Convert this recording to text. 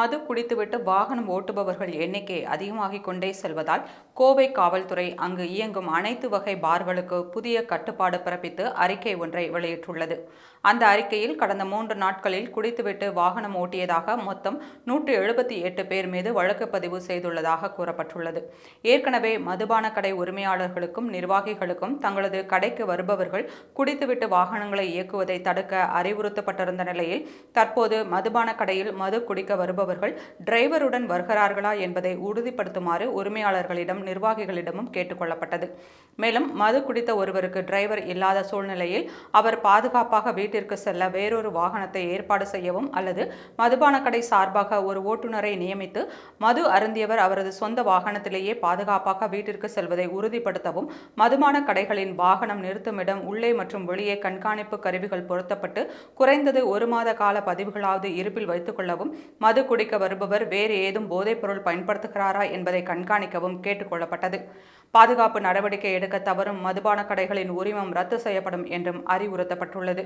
மது குடித்துவிட்டு வாகனம் ஓட்டுபவர்கள் எண்ணிக்கை அதிகமாகிக் கொண்டே செல்வதால் கோவை காவல்துறை அங்கு இயங்கும் அனைத்து வகை பார்களுக்கு புதிய கட்டுப்பாடு பிறப்பித்து அறிக்கை ஒன்றை வெளியிட்டுள்ளது. அந்த அறிக்கையில் கடந்த மூன்று நாட்களில் குடித்துவிட்டு வாகனம் ஓட்டியதாக மொத்தம் நூற்று எழுபத்தி எட்டு பேர் மீது வழக்கு பதிவு செய்துள்ளதாக கூறப்பட்டுள்ளது. ஏற்கனவே மதுபான கடை உரிமையாளர்களுக்கும் நிர்வாகிகளுக்கும் தங்களது கடைக்கு வருபவர்கள் குடித்துவிட்டு வாகனங்களை இயக்குவதை தடுக்க அறிவுறுத்தப்பட்டிருந்த நிலையில் தற்போது மதுபான கடையில் மது குடிக்க வருபவர்கள் டிரைவருடன் வருகிறார்களா என்பதை உறுதிப்படுத்துமாறு உரிமையாளர்களிடம் நிர்வாகிகளிடமும் கேட்டுக்கொள்ளப்பட்டது. மேலும் மது குடித்த ஒருவருக்கு டிரைவர் இல்லாத சூழ்நிலையில் அவர் பாதுகாப்பாக வீட்டிற்கு செல்ல வேறொரு வாகனத்தை ஏற்பாடு செய்யவும் அல்லது மதுபானக்கடை சார்பாக ஒரு ஓட்டுநரை நியமித்து மது அருந்தியவர் அவரது சொந்த வாகனத்திலேயே பாதுகாப்பாக வீட்டிற்கு செல்வதை உறுதிப்படுத்தவும் மதுபான கடைகளின் வாகனம் நிறுத்துமிடம் உள்ளே மற்றும் வெளியே கண்காணிப்பு கருவிகள் பொருத்தப்பட்டு குறைந்தது ஒரு மாத கால பதிவுகளாவது இருப்பில் வைத்துக் கொள்ளவும் மது குடிக்க வருபவர் வேறு ஏதும் போதைப்பொருள் பயன்படுத்துகிறாரா என்பதை கண்காணிக்கவும் கேட்டுக்கொள்ளப்பட்டது. பாதுகாப்பு நடவடிக்கை எடுக்க தவறும் மதுபான கடைகளின் உரிமம் ரத்து செய்யப்படும் என்றும் அறிவுறுத்தப்பட்டுள்ளது.